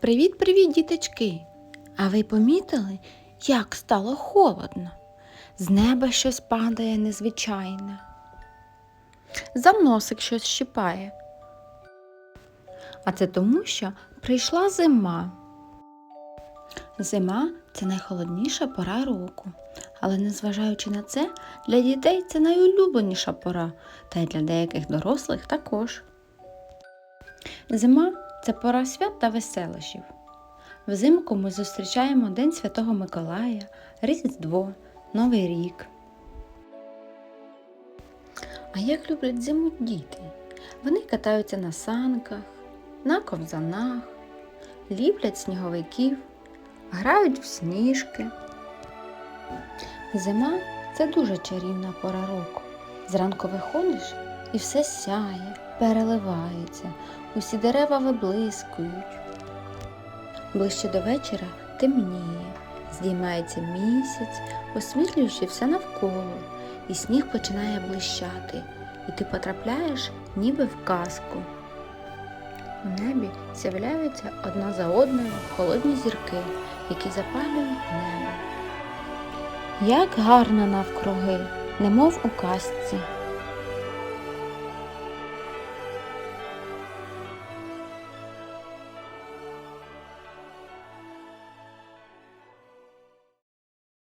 Привіт-привіт, діточки! А ви помітили, як стало холодно? З неба щось падає незвичайне. За носик щось щипає. А це тому, що прийшла зима. Зима це найхолодніша пора року. Але незважаючи на це, для дітей це найулюбленіша пора, та й для деяких дорослих також. Зима це пора свят та веселощів. Взимку ми зустрічаємо День Святого Миколая, Різдво, Новий рік. А як люблять зиму діти? Вони катаються на санках, на ковзанах, ліплять сніговиків, грають в сніжки. Зима це дуже чарівна пора року. Зранку виходиш і все сяє, переливається, усі дерева виблискують. Ближче до вечора темніє, здіймається місяць, освітлюючи все навколо, і сніг починає блищати, і ти потрапляєш ніби в казку. У небі з'являються одна за одною холодні зірки, які запалюють небо. Як гарно навкруги, немов у казці.